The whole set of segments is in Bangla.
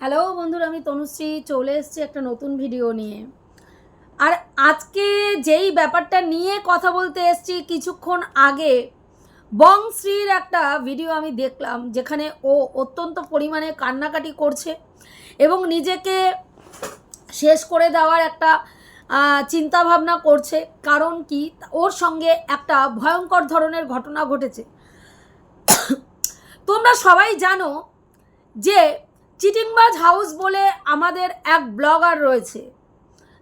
হ্যালো বন্ধুরা, আমি তনুশ্রী চলে এসেছি একটা নতুন ভিডিও নিয়ে। আর আজকে যেই ব্যাপারটা নিয়ে কথা বলতে এসেছি, কিছুক্ষণ আগে বংশ্রীর একটা ভিডিও আমি দেখলাম, যেখানে ও অত্যন্ত পরিমাণে কান্নাকাটি করছে এবং নিজেকে শেষ করে দেওয়ার একটা চিন্তা ভাবনা করছে। কারণ কি? ওর সঙ্গে একটা ভয়ঙ্কর ধরনের ঘটনা ঘটেছে। তোমরা সবাই জানো যে চিটিংবাজ হাউস বলে আমাদের এক ব্লগার রয়েছে।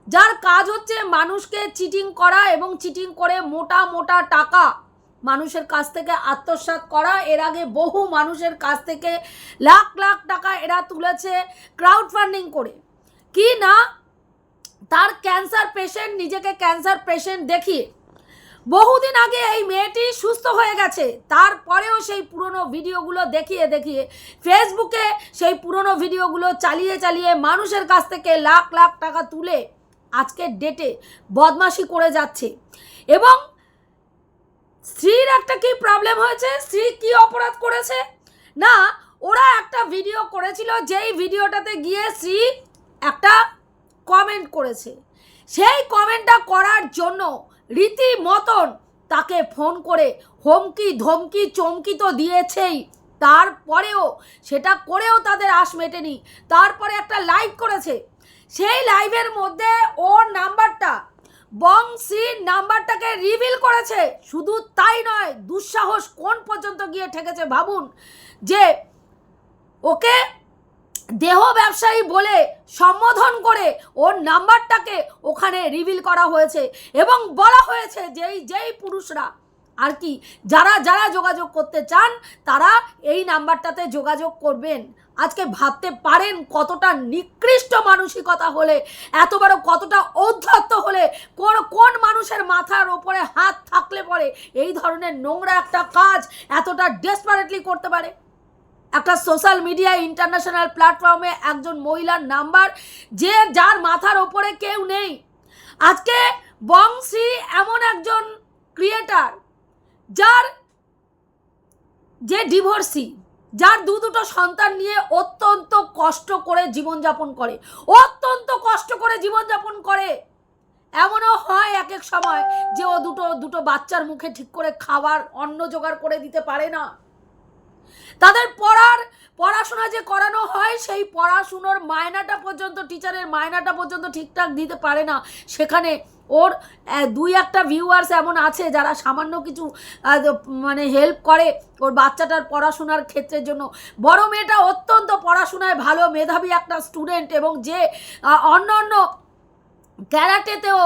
যার কাজ হচ্ছে মানুষকে চিটিং করা এবং চিটিং করে মোটা মোটা টাকা মানুষের কাছ থেকে আত্মসাৎ করা। এর আগে বহু মানুষের কাছ থেকে লাখ লাখ টাকা এরা তুলেছে ক্রাউড ফান্ডিং করে। কি না? তার ক্যান্সার পেশেন্ট নিজেকে ক্যান্সার পেশেন্ট দেখিয়ে বহুদিন আগে এই মেয়েটি সুস্থ হয়ে গেছে। তারপরেও সেই পুরনো ভিডিওগুলো দেখিয়ে দেখিয়ে ফেসবুকে সেই পুরনো ভিডিওগুলো চালিয়ে চালিয়ে মানুষের কাছ থেকে লাখ লাখ টাকা তুলে আজকের ডেটে বদমাশি করে যাচ্ছে। এবং স্ত্রীর একটা কি প্রবলেম হয়েছে? স্ত্রী কি অপরাধ করেছে? না, ওরা একটা ভিডিও করেছিল, যেই ভিডিওটাতে গিয়ে স্ত্রী একটা কমেন্ট করেছে। সেই কমেন্টটা করার জন্য রীতিমতন তাকে ফোন করে হুমকি ধমকি চমকি তো দিয়েছেই। তারপরেও সেটা করেও তাদের আশ মেটেনি। তারপরে একটা লাইভ করেছে। সেই লাইভের মধ্যে ওর নাম্বারটা বংশীর নাম্বারটাকে রিভিল করেছে। শুধু তাই নয়, দুঃসাহস কোন পর্যন্ত গিয়ে ঠেকেছে ভাবুন? যে ওকে দেহ ব্যবসায়ী বলে সম্বোধন করে ওর নাম্বারটাকে ওখানে রিভিল করা হয়েছে এবং বলা হয়েছে যেই যেই পুরুষরা আর কি, যারা যারা যোগাযোগ করতে চান, তারা এই নাম্বারটাতে যোগাযোগ করবেন। আজকে ভাবতে পারেন কতটা নিকৃষ্ট মানসিকতা হলে, এত বড় কতটা ঔদ্ধত্য হলে, কোন কোন মানুষের মাথার ওপরে হাত থাকলে পরে এই ধরনের নোংরা একটা কাজ এতটা ডেসপারেটলি করতে পারে। একটা সোশ্যাল মিডিয়া ইন্টারন্যাশনাল প্ল্যাটফর্মে একজন মহিলার নাম্বার যে যার মাথার ওপরে কেউ নেই। আজকে বংশী এমন একজন ক্রিয়েটার যার যে ডিভোর্সি যার দু দুটো সন্তান নিয়ে অত্যন্ত কষ্ট করে জীবনযাপন করে, অত্যন্ত কষ্ট করে জীবনযাপন করে। এমনও হয় এক এক সময় যে ও দুটো দুটো বাচ্চার মুখে ঠিক করে খাবার, অন্ন জোগাড় করে দিতে পারে না। তাদের পড়ার, পড়াশোনা যে করানো হয়, সেই পড়াশুনোর মায়নাটা পর্যন্ত টিচারের মায়নাটা পর্যন্ত ঠিকঠাক দিতে পারে না। সেখানে ওর দুই একটা ভিউয়ার্স এমন আছে যারা সামান্য কিছু মানে হেল্প করে ওর বাচ্চাটার পড়াশোনার ক্ষেত্রের জন্য। বড় মেয়েটা অত্যন্ত পড়াশোনায় ভালো, মেধাবী একটা স্টুডেন্ট এবং যে অন্য অন্য ক্যারাটেতেও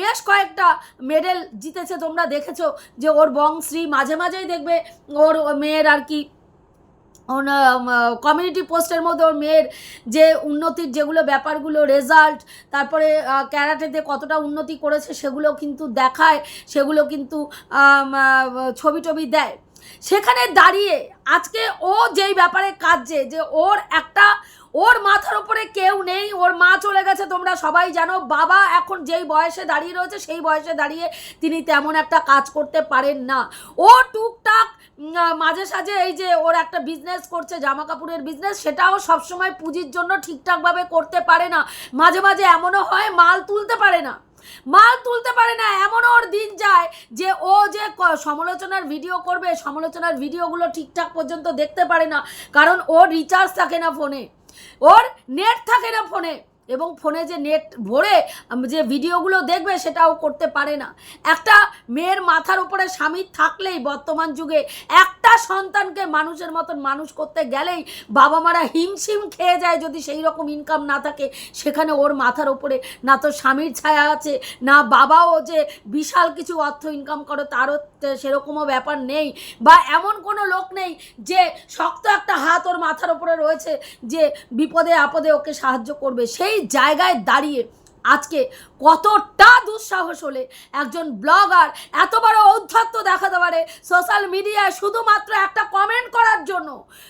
বেশ কয়েকটা মেডেল জিতেছে। তোমরা দেখেছ যে ওর বংশ্রী মাঝে মাঝেই দেখবে ওর মেয়ের আর কি কমিউনিটি পোস্টের মধ্যে ওর মেয়ের যে উন্নতির যেগুলো ব্যাপারগুলো রেজাল্ট তারপরে ক্যারাটেতে কতটা উন্নতি করেছে সেগুলো কিন্তু দেখায়, সেগুলো কিন্তু ছবি টবি দেয়। সেখানে দাঁড়িয়ে আজকে ও যেই ব্যাপারে কাজে যে ওর একটা ওর মাথার উপরে কেউ নেই, ওর মা চলে গেছে, তোমরা সবাই জানো। বাবা এখন যেই বয়সে দাঁড়িয়ে রয়েছে, সেই বয়সে দাঁড়িয়ে তিনি তেমন একটা কাজ করতে পারেন না। ও টুকটাক মাঝে সাঝে এই যে ওর একটা বিজনেস করছে জামা কাপড়ের বিজনেস সেটাও সবসময় পুঁজির জন্য ঠিকঠাকভাবে করতে পারে না। মাঝে মাঝে এমনও হয়, মাল তুলতে পারে না। মাল তুলতে পারে না, এমনও ওর দিন যায় যে ও যে সমালোচনার ভিডিও করবে, সমালোচনার ভিডিওগুলো ঠিকঠাক পর্যন্ত দেখতে পারে না। কারণ ওর রিচার্জ থাকে না ফোনে ওর নেট থাকে না ফোনে। এবং ফোনে যে নেট ভরে যে ভিডিওগুলো দেখবে সেটাও করতে পারে না। একটা মেয়ের মাথার উপরে স্বামী থাকলেই বর্তমান যুগে একটা সন্তানকে মানুষের মতন মানুষ করতে গেলেই বাবা মারা হিমশিম খেয়ে যায় যদি সেই রকম ইনকাম না থাকে। সেখানে ওর মাথার উপরে না তো স্বামীর ছায়া আছে, না বাবাও যে বিশাল কিছু অর্থ ইনকাম করে তারও সেরকমও ব্যাপার নেই বা এমন কোনো লোক নেই যে শক্ত একটা হাত ওর মাথার উপরে রয়েছে যে বিপদে আপদে ওকে সাহায্য করবে। সেই জায়গায় দাঁড়িয়ে আজকে কতটা দুঃসাহস হলে একজন ব্লগার এত বড় ঔদ্ধত্য দেখাতে পারে সোশ্যাল মিডিয়ায় শুধুমাত্র একটা কমেন্ট করার জন্য?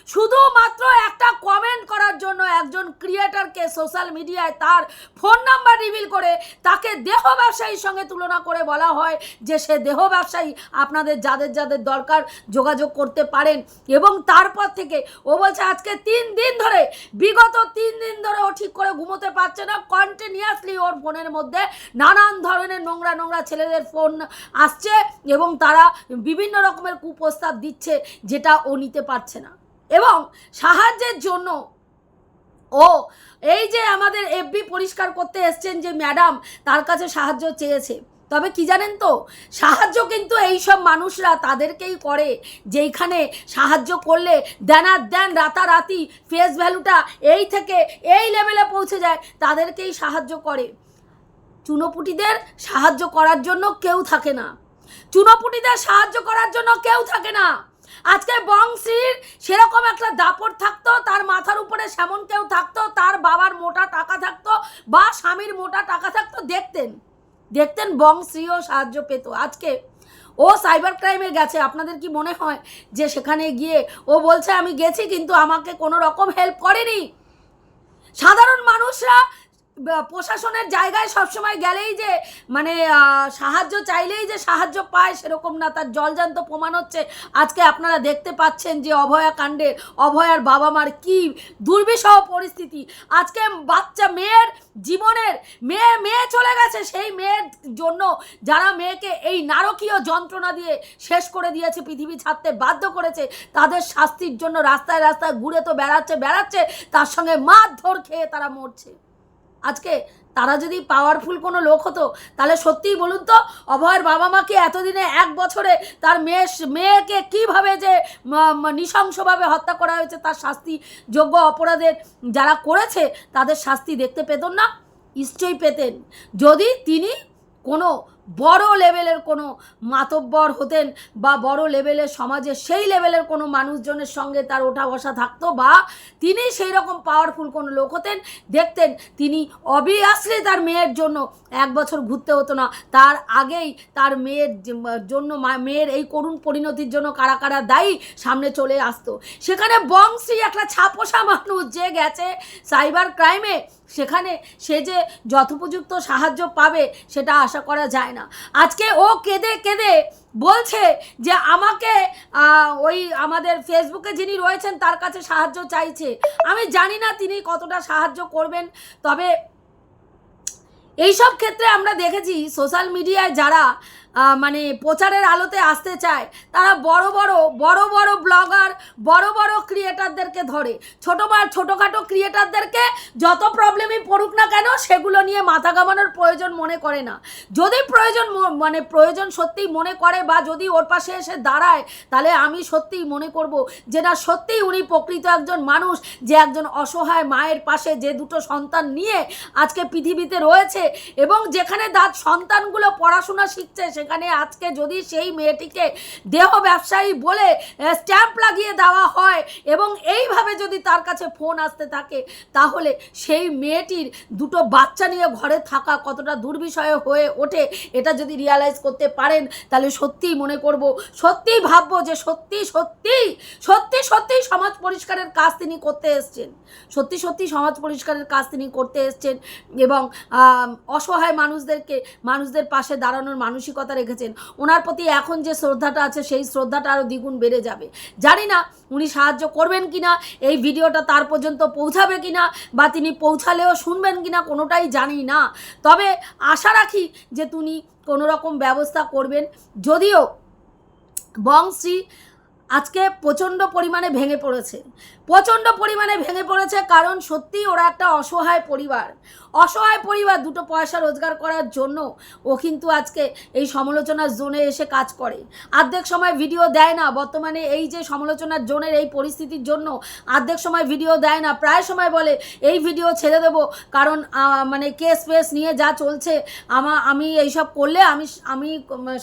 শুধুমাত্র একটা কমেন্ট করার জন্য একজন ক্রিয়েটারকে সোশ্যাল মিডিয়ায় তার ফোন নাম্বার রিভিল করে তাকে দেহ ব্যবসায়ীর সঙ্গে তুলনা করে বলা হয় যে সে দেহ ব্যবসায়ী। আপনাদের যাদের যাদের দরকার যোগাযোগ করতে পারেন এবং তারপর থেকে ও বলছে, আজকে তিন দিন ধরে, বিগত তিন দিন ধরে ও ঠিক করে ঘুমোতে পারছে না কন্টিনিউয়াসলি ওর ফোনের মধ্যে নানান ধরনের নোংরা নোংরা ছেলেদের ফোন আসছে এবং তারা বিভিন্ন রকমের কুপ্রস্তাব দিচ্ছে যেটা ও নিতে পারছে না। এবং সাহায্যের জন্য ও এই যে আমাদের এফবি পরিষ্কার করতে এসছেন যে ম্যাডাম তার কাছে সাহায্য চেয়েছে। তবে কি জানেন তো? সাহায্য কিন্তু এই সব মানুষরা তাদেরকেই করে। যেইখানে সাহায্য করলে দেনার দেন রাতারাতি ফেস ভ্যালুটা এই থেকে এই লেভেলে পৌঁছে যায়, তাদেরকেই সাহায্য করে। চুনোপুটিদের সাহায্য করার জন্য কেউ থাকে না। চুনোপুটিদের সাহায্য করার জন্য কেউ থাকে না। আজকে বংশীর সেরকম একটা দাপট থাকতো, তার মাথার উপরে সেমন কেউ থাকতো, তার বাবার মোটা টাকা থাকতো বা স্বামীর মোটা টাকা থাকতো, দেখতেন। দেখতেন বংশ্রীও সাহায্য পেত। আজকে ও সাইবার ক্রাইমে গেছে, আপনাদের কি মনে হয় যে সেখানে গিয়ে ও বলছে, আমি গেছি, কিন্তু আমাকে কোনো রকম হেল্প করেনি? সাধারণ মানুষরা প্রশাসনের জায়গায় সবসময় গেলেই যে মানে সাহায্য চাইলেই যে সাহায্য পায় সেরকম না। তার জলজান্ত প্রমাণ হচ্ছে। আজকে আপনারা দেখতে পাচ্ছেন যে অভয়া কাণ্ডের অভয়ার বাবা মার কি দুর্বিষহ পরিস্থিতি। আজকে বাচ্চা মেয়ের জীবনের, মেয়ে মেয়ে চলে গেছে। সেই মেয়ের জন্য যারা মেয়েকে এই নারকীয় যন্ত্রণা দিয়ে শেষ করে দিয়েছে, পৃথিবী ছাড়তে বাধ্য করেছে, তাদের শাস্তির জন্য রাস্তায় রাস্তায় ঘুরে তো বেড়াচ্ছে বেড়াচ্ছে, তার সঙ্গে মারধর খেয়ে তারা মরছে। আজকে তারা যদি পাওয়ারফুল কোনো লোক হতো, তাহলে সত্যিই বলুন তো, অভয়ের বাবা মাকে এতদিনে এক বছরে তার মেয়ে, মেয়েকে কীভাবে যে নৃশংসভাবে হত্যা করা হয়েছে তার শাস্তি যোগ্য অপরাধের যারা করেছে, তাদের শাস্তি দেখতে পেতেন না? নিশ্চয়ই পেতেন। যদি তিনি কোনো বড় লেভেলের কোনো মাতব্বর হতেন বা বড় লেভেলের সমাজে সেই লেভেলের কোনো মানুষজনের সঙ্গে তার ওঠা বসা থাকতো বা তিনি সেই রকম পাওয়ারফুল কোনো লোক হতেন। দেখতেন তিনি অবভিয়াসলি তার মেয়ের জন্য এক বছর ঘুরতে হতো না। তার আগেই তার মেয়ের জন্য মেয়ের এই করুণ পরিণতির জন্য কারা কারা দায়ী সামনে চলে আসতো। সেখানে বংশী একটা ছাপোষা মানুষ যে গেছে সাইবার ক্রাইমে সেখানে সে যে যথোপযুক্ত সাহায্য পাবে সেটা আশা করা যায় না। আজকে ও কেঁদে কেঁদে বলছে যে আমাকে ওই আমাদের ফেসবুকে যিনি রয়েছেন তার কাছে সাহায্য চাইছে। আমি জানি না তিনি কতটা সাহায্য করবেন, তবে এইসব ক্ষেত্রে আমরা দেখেছি সোশ্যাল মিডিয়ায় যারা মানে প্রচারের আলোতে আসতে চায়। তারা বড় বড় বড় বড় ব্লগার, বড় বড় ক্রিয়েটারদেরকে ধরে। ছোটো বা, ছোটোখাটো ক্রিয়েটারদেরকে যত প্রবলেমই পড়ুক না কেন, সেগুলো নিয়ে মাথা ঘামানোর প্রয়োজন মনে করে না। যদি প্রয়োজন মানে প্রয়োজন সত্যিই মনে করে বা যদি ওর পাশে এসে দাঁড়ায়, তাহলে আমি সত্যিই মনে করব যে না, সত্যিই উনি প্রকৃত একজন মানুষ, যে একজন অসহায় মায়ের পাশে যে দুটো সন্তান নিয়ে আজকে পৃথিবীতে রয়েছে এবং যেখানে তার সন্তানগুলো পড়াশোনা শিখছে সেখানে আজকে যদি সেই মেয়েটিকে দেহ ব্যবসায়ী বলে স্ট্যাম্প লাগিয়ে দেওয়া হয় এবং এইভাবে যদি তার কাছে ফোন আসতে থাকে, তাহলে সেই মেয়েটির দুটো বাচ্চা নিয়ে ঘরে থাকা কতটা দুর্বিষয় হয়ে ওঠে, এটা যদি রিয়ালাইজ করতে পারেন, তাহলে সত্যিই মনে করব, সত্যিই ভাববো যে সত্যি সত্যি সত্যি সত্যি সমাজ পরিষ্কারের কাজ তিনি করতে এসছেন। সত্যি সত্যি সমাজ পরিষ্কারের কাজ তিনি করতে এসছেন এবং অসহায় মানুষদেরকে, মানুষদের পাশে দাঁড়ানোর মানসিকতা রেখেছেন। ওনার প্রতি এখন যে শ্রদ্ধাটা আছে, সেই শ্রদ্ধাটা আরও দ্বিগুণ বেড়ে যাবে। জানি না উনি সাহায্য করবেন কি না এই ভিডিওটা তার পর্যন্ত পৌঁছাবে কি না বা তিনি পৌঁছালেও শুনবেন কি না কোনোটাই জানি না। তবে আশা রাখি যে তিনি কোনোরকম ব্যবস্থা করবেন। যদিও বংশী আজকে প্রচণ্ড পরিমাণে ভেঙে পড়েছে। প্রচণ্ড পরিমাণে ভেঙে পড়েছে কারণ সত্যিই ওরা একটা অসহায় পরিবার। অসহায় পরিবার, দুটো পয়সা রোজগার করার জন্য ও কিন্তু আজকে এই সমালোচনার জোনে এসে কাজ করে। আর্ধেক সময় ভিডিও দেয় না, বর্তমানে এই যে সমালোচনার জোনের এই পরিস্থিতির জন্য আর্ধেক সময় ভিডিও দেয় না, প্রায় সময় বলে, এই ভিডিও ছেড়ে দেবো, কারণ মানে কেস ফেস নিয়ে যা চলছে, আমা, আমি এইসব করলে আমি আমি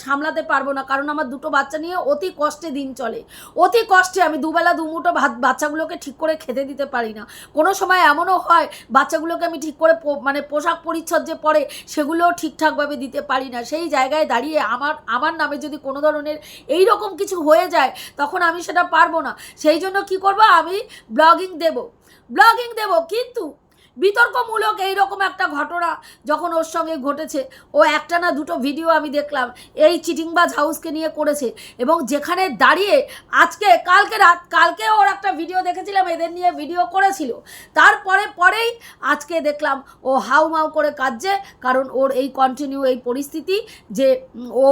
সামলাতে পারব না, কারণ আমার দুটো বাচ্চা নিয়ে অতি কষ্টে দিন চলে। অতি কষ্টে আমি দুবেলা দুমুটো ভাত বাচ্চাগুলোকে ঠিক করে খেতে দিতে পারি না। কোনো সময় এমনও হয়, বাচ্চাগুলোকে আমি ঠিক করে মানে পোশাক পরিচ্ছদ যে পরে সেগুলোও ঠিকঠাকভাবে দিতে পারি না। সেই জায়গায় দাঁড়িয়ে আমার আমার নামে যদি কোনো ধরনের এই রকম কিছু হয়ে যায়, তখন আমি সেটা পারব না। সেই জন্য কি করব? আমি ব্লগিং দেব। ব্লগিং দেব, কিন্তু বিতর্কমূলক এইরকম একটা ঘটনা যখন ওর সঙ্গে ঘটেছে, ও একটা না দুটো ভিডিও আমি দেখলাম, এই চিটিংবাজ হাউসকে নিয়ে করেছে এবং যেখানে দাঁড়িয়ে আজকে, কালকে রাত, কালকে ওর একটা ভিডিও দেখেছিলাম, এদের নিয়ে ভিডিও করেছিল। তারপরে পরেই আজকে দেখলাম ও হাউ মাউ করে কাঁদছে, কারণ ওর এই কন্টিনিউ এই পরিস্থিতি যে, ও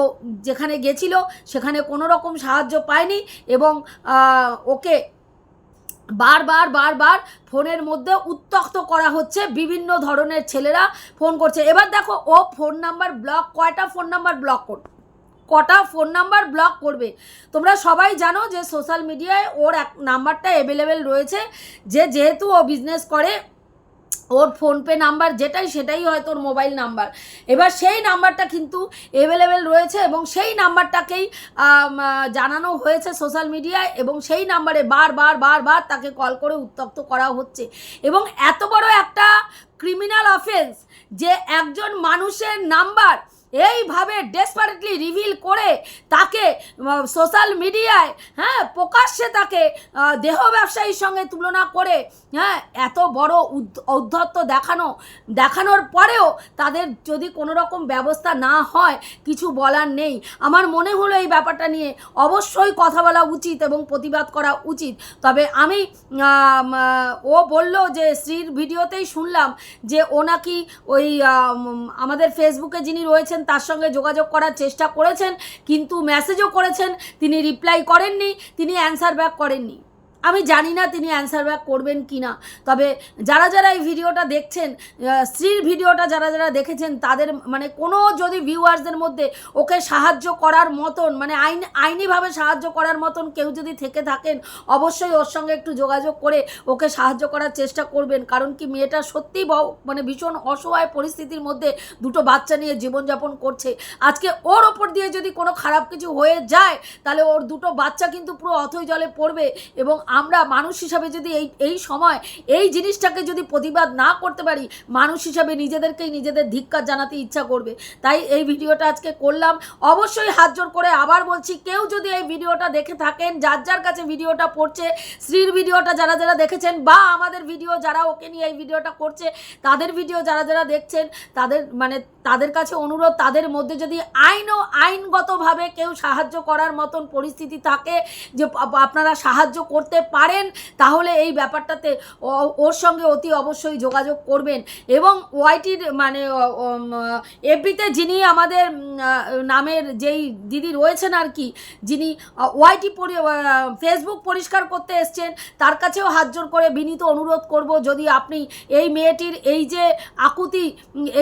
যেখানে গেছিল, সেখানে কোনো রকম সাহায্য পায়নি এবং ওকে বারবার বারবার ফোনের মধ্যে উত্তক্ত করা হচ্ছে বিভিন্ন ধরনের ছেলেরা ফোন করছে। এবার দেখো, ও ফোন নাম্বার ব্লক কয়টা ফোন নাম্বার ব্লক কর, কটা ফোন নাম্বার ব্লক করবে? তোমরা সবাই জানো যে সোশ্যাল মিডিয়ায় ওর এক নাম্বারটা অ্যাভেলেবেল রয়েছে। যে যেহেতু ও বিজনেস করে ওর ফোনপে নাম্বার যেটাই সেটাই হয়তো ওর মোবাইল নাম্বার এবার সেই নাম্বারটা কিন্তু অ্যাভেলেবেল রয়েছে এবং সেই নাম্বারটাকেই জানানো হয়েছে সোশ্যাল মিডিয়ায় এবং সেই নাম্বারে বারবার বারবার তাকে কল করে উত্তক্ত করা হচ্ছে। এবং এত বড় একটা ক্রিমিনাল অফেন্স যে একজন মানুষের নাম্বার এইভাবে ডেসপারেটলি রিভিল করে তাকে সোশ্যাল মিডিয়ায় হ্যাঁ প্রকাশ্যে তাকে দেহ ব্যবসায়ীর সঙ্গে তুলনা করে হ্যাঁ এত বড় ঔদ্ধত্য দেখানো, দেখানোর পরেও তাদের যদি কোনো রকম ব্যবস্থা না হয়, কিছু বলার নেই। আমার মনে হলো এই ব্যাপারটা নিয়ে অবশ্যই কথা বলা উচিত এবং প্রতিবাদ করা উচিত। তবে আমি ও বলল যে শ্রীর ভিডিওতেই শুনলাম যে ও নাকি ওই আমাদের ফেসবুকে যিনি রয়েছেন তার সঙ্গে যোগাযোগ করার চেষ্টা করেছেন, কিন্তু মেসেজও করেছেন, তিনি রিপ্লাই করেননি, তিনি অ্যান্সার ব্যাক করেননি। আমি জানি না তিনি অ্যান্সার ব্যাক করবেন কি না তবে যারা যারা এই ভিডিওটা দেখছেন স্ত্রীর ভিডিওটা যারা যারা দেখেছেন, তাদের মানে কোনো যদি ভিউয়ার্সদের মধ্যে ওকে সাহায্য করার মতন মানে আইন, আইনিভাবে সাহায্য করার মতন কেউ যদি থেকে থাকেন, অবশ্যই ওর সঙ্গে একটু যোগাযোগ করে ওকে সাহায্য করার চেষ্টা করবেন। কারণ কি মেয়েটা সত্যিই ব- মানে ভীষণ অসহায় পরিস্থিতির মধ্যে দুটো বাচ্চা নিয়ে জীবনযাপন করছে। আজকে ওর ওপর দিয়ে যদি কোনো খারাপ কিছু হয়ে যায়, তাহলে ওর দুটো বাচ্চা কিন্তু পুরো অথই জলে পড়বে এবং আমরা মানুষ হিসাবে যদি এই এই সময় এই জিনিসটাকে যদি প্রতিবাদ না করতে পারি, মানুষ হিসাবে নিজেদেরকেই নিজেদের ধিক্কার জানাতে ইচ্ছা করবে। তাই এই ভিডিওটা আজকে করলাম। অবশ্যই হাত জোর করে আবার বলছি, কেউ যদি এই ভিডিওটা দেখে থাকেন, যার যার কাছে ভিডিওটা পড়ছে, স্ত্রীর ভিডিওটা যারা যারা দেখেছেন বা আমাদের ভিডিও যারা ওকে নিয়ে এই ভিডিওটা করছে, তাদের ভিডিও যারা যারা দেখছেন, তাদের মানে তাদের কাছে অনুরোধ, তাদের মধ্যে যদি আইন ও আইনগতভাবে কেউ সাহায্য করার মতন পরিস্থিতি থাকে, যে আপনারা সাহায্য করতে পারেন, তাহলে এই ব্যাপারটাতে ওর সঙ্গে অতি অবশ্যই যোগাযোগ করবেন। এবং ওয়াইটির মানে এফবিতে যিনি আমাদের নামের যেই দিদি রয়েছেন আর কি, যিনি ওয়াইটি ফেসবুক পরিষ্কার করতে এসছেন, তার কাছেও হাত জোর করে বিনীত অনুরোধ করব, যদি আপনি এই মেয়েটির এই যে আকুতি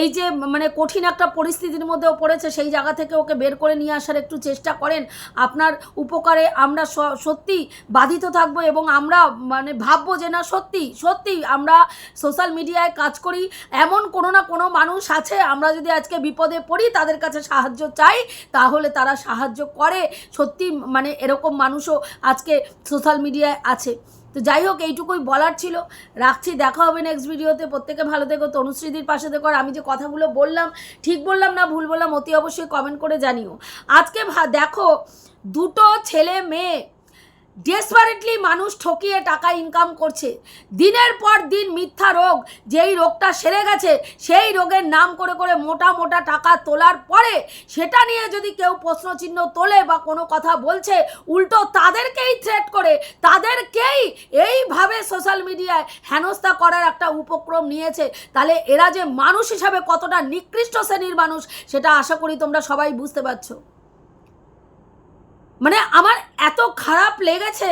এই যে মানে কঠিন একটা পরিস্থিতির মধ্যেও পড়েছে, সেই জায়গা থেকে ওকে বের করে নিয়ে আসার একটু চেষ্টা করেন। আপনার উপকারে আমরা সত্যি বাধিত থাকব এবং আমরা মানে ভাববো যে না, সত্যি সত্যি আমরা সোশ্যাল মিডিয়ায় কাজ করি। এমন কোনো না কোনো মানুষ আছে, আমরা যদি আজকে বিপদে পড়ি, তাদের কাছে সাহায্য চাই, তাহলে তারা সাহায্য করে। সত্যি মানে এরকম মানুষও আজকে সোশ্যাল মিডিয়ায় আছে। তো যাই হোক, এইটুকুই বলার ছিল। রাখছি, দেখা হবে নেক্সট ভিডিওতে প্রত্যেকে ভালো থেকো, তনুশ্রীদির পাশে দেখো আর আমি যে কথাগুলো বললাম, ঠিক বললাম না, ভুল বললাম, অতি অবশ্যই কমেন্ট করে জানিও। আজকে দেখো, দুটো ছেলে মেয়ে ডেসপারেটলি মানুষ ঠকিয়ে টাকা ইনকাম করছে। দিনের পর দিন মিথ্যা রোগ, যেই রোগটা সেরে গেছে, সেই রোগের নাম করে করে মোটা মোটা টাকা তোলার পরে সেটা নিয়ে যদি কেউ প্রশ্নচিহ্ন তোলে বা কোনো কথা বলছে, উল্টো তাদেরকেই থ্রেট করে, তাদেরকেই এইভাবে সোশ্যাল মিডিয়ায় হেনস্থা করার একটা উপক্রম নিয়েছে। তাহলে এরা যে মানুষ হিসাবে কতটা নিকৃষ্ট শ্রেণির মানুষ, সেটা আশা করি তোমরা সবাই বুঝতে পারছ। মানে আমার এত খারাপ লেগেছে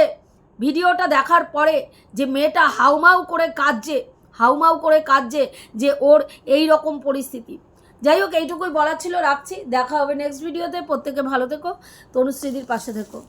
ভিডিওটা দেখার পরে যে মেয়েটা হাউমাউ করে কাঁদছে, হাউমাউ করে কাঁদছে যে ওর এই রকম পরিস্থিতি। যাই হোক, এইটুকুই বলার ছিল, রাখছি। দেখা হবে নেক্সট ভিডিওতে প্রত্যেকে ভালো থেকো। তনুশ্রীদির পাশে থেকো।